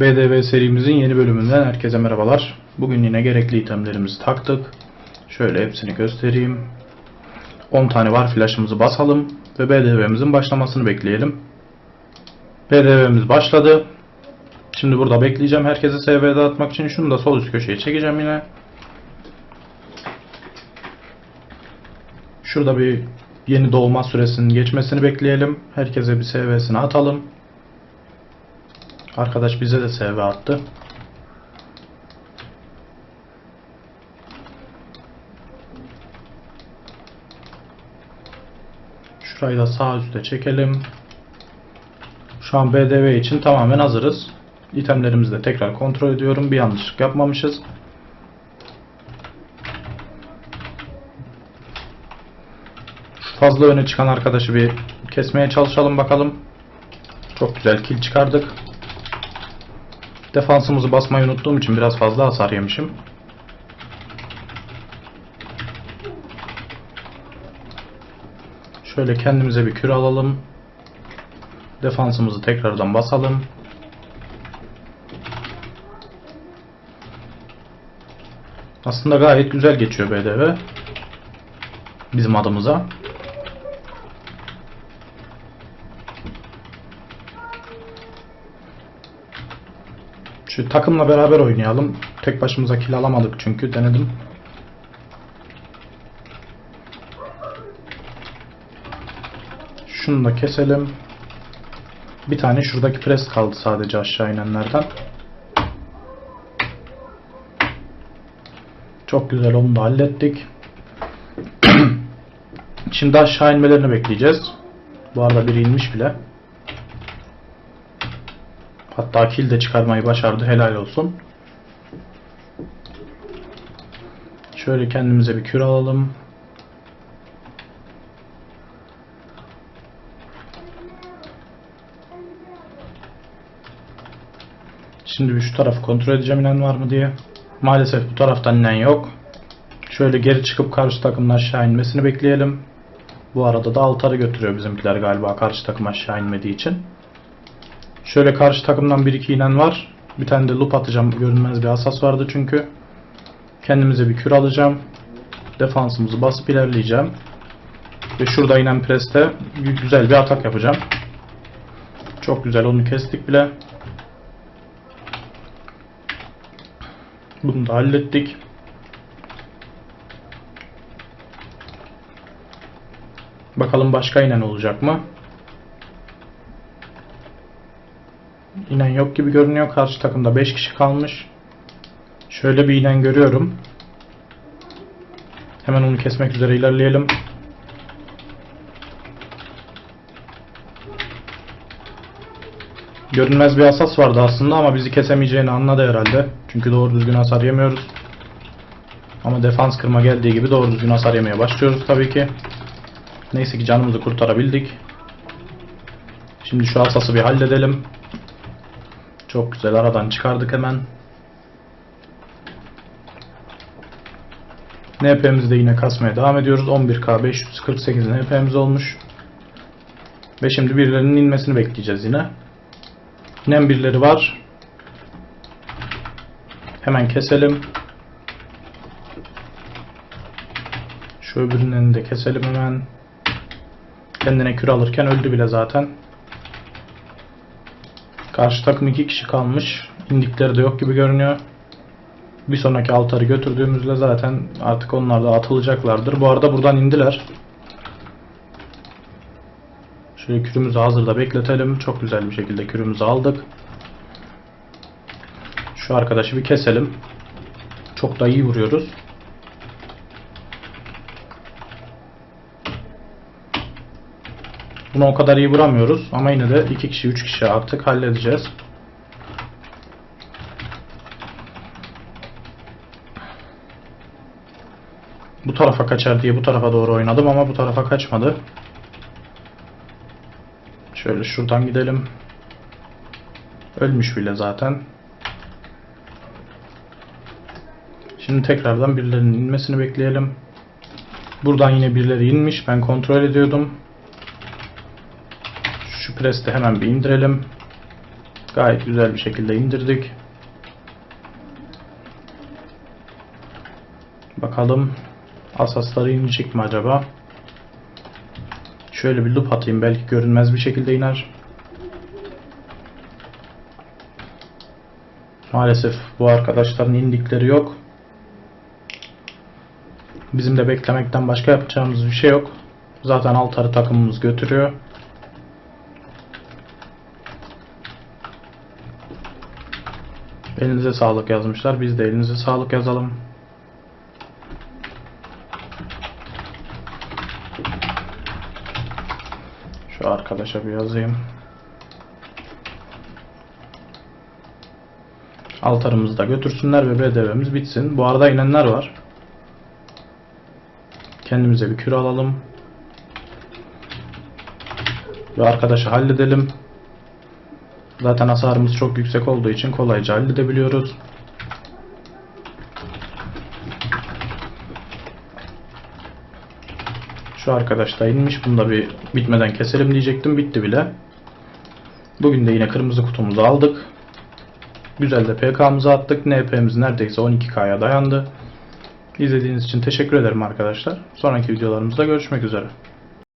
BDV serimizin yeni bölümünden herkese merhabalar. Bugün yine gerekli itemlerimizi taktık. Şöyle hepsini göstereyim. 10 tane var flash'ımızı basalım ve BDV'mizin başlamasını bekleyelim. BDV'miz başladı. Şimdi burada bekleyeceğim herkese SV dağıtmak için. Şunu da sol üst köşeye çekeceğim yine. Şurada bir yeni doğma süresinin geçmesini bekleyelim. Herkese bir SV'sini atalım. Arkadaş bize de SV attı. Şurayı da sağ üstte çekelim. Şu an BDV için tamamen hazırız. İtemlerimizi de tekrar kontrol ediyorum. Bir yanlışlık yapmamışız. Şu fazla öne çıkan arkadaşı bir kesmeye çalışalım bakalım. Çok güzel kill çıkardık. Defansımızı basmayı unuttuğum için biraz fazla hasar yemişim. Şöyle kendimize bir kür alalım. Defansımızı tekrardan basalım. Aslında gayet güzel geçiyor BDV. Bizim adımıza. Şu takımla beraber oynayalım. Tek başımıza kill alamadık çünkü denedim. Şunu da keselim. Bir tane şuradaki pres kaldı sadece aşağı inenlerden. Çok güzel onu da hallettik. Şimdi aşağı inmelerini bekleyeceğiz. Bu arada biri inmiş bile. Hatta kill de çıkarmayı başardı. Helal olsun. Şöyle kendimize bir kür alalım. Şimdi bir şu tarafı kontrol edeceğim inen var mı diye. Maalesef bu taraftan inen yok. Şöyle geri çıkıp karşı takımın aşağı inmesini bekleyelim. Bu arada da altarı götürüyor bizimkiler galiba karşı takım aşağı inmediği için. Şöyle karşı takımdan bir iki inen var. Bir tane de loop atacağım. Görünmez bir asas vardı çünkü. Kendimize bir kür alacağım. Defansımızı basıp ilerleyeceğim. Ve şurada inen preste güzel bir atak yapacağım. Çok güzel onu kestik bile. Bunu da hallettik. Bakalım başka inen olacak mı? İnen yok gibi görünüyor. Karşı takımda 5 kişi kalmış. Şöyle bir inen görüyorum. Hemen onu kesmek üzere ilerleyelim. Görünmez bir asas vardı aslında ama bizi kesemeyeceğini anladı herhalde. Çünkü doğru düzgün hasar yemiyoruz. Ama defans kırma geldiği gibi doğru düzgün hasar yemeye başlıyoruz tabii ki. Neyse ki canımızı kurtarabildik. Şimdi şu asası bir halledelim. Çok güzel aradan çıkardık hemen. NP'mizi de yine kasmaya devam ediyoruz. 11K 548 NP'miz olmuş. Ve şimdi birilerinin inmesini bekleyeceğiz yine. İnen birileri var. Hemen keselim. Şu öbürünü de keselim hemen. Kendine kür alırken öldü bile zaten. Karşı takım iki kişi kalmış. İndikleri de yok gibi görünüyor. Bir sonraki altarı götürdüğümüzde zaten artık onlar da atılacaklardır. Bu arada buradan indiler. Şöyle kürümüzü hazırda bekletelim. Çok güzel bir şekilde kürümüzü aldık. Şu arkadaşı bir keselim. Çok da iyi vuruyoruz. Bunu o kadar iyi vuramıyoruz ama yine de 2 kişi 3 kişi artık halledeceğiz. Bu tarafa kaçar diye bu tarafa doğru oynadım ama bu tarafa kaçmadı. Şöyle şuradan gidelim. Ölmüş bile zaten. Şimdi tekrardan birilerinin inmesini bekleyelim. Buradan yine birileri inmiş. Ben kontrol ediyordum. Şu preste hemen bir indirelim. Gayet güzel bir şekilde indirdik. Bakalım asasları inecek mi acaba? Şöyle bir loop atayım belki görünmez bir şekilde iner. Maalesef bu arkadaşların indikleri yok. Bizim de beklemekten başka yapacağımız bir şey yok. Zaten altarı takımımız götürüyor. Elinize sağlık yazmışlar. Biz de elinize sağlık yazalım. Şu arkadaşa bir yazayım. Altarımızı da götürsünler ve BDV'miz bitsin. Bu arada inenler var. Kendimize bir küre alalım. Ve arkadaşı halledelim. Zaten hasarımız çok yüksek olduğu için kolayca halledebiliyoruz. Şu arkadaş da inmiş. Bunu da bir bitmeden keselim diyecektim. Bitti bile. Bugün de yine kırmızı kutumuzu aldık. Güzel de PK'mızı attık. NP'miz neredeyse 12K'ya dayandı. İzlediğiniz için teşekkür ederim arkadaşlar. Sonraki videolarımızda görüşmek üzere.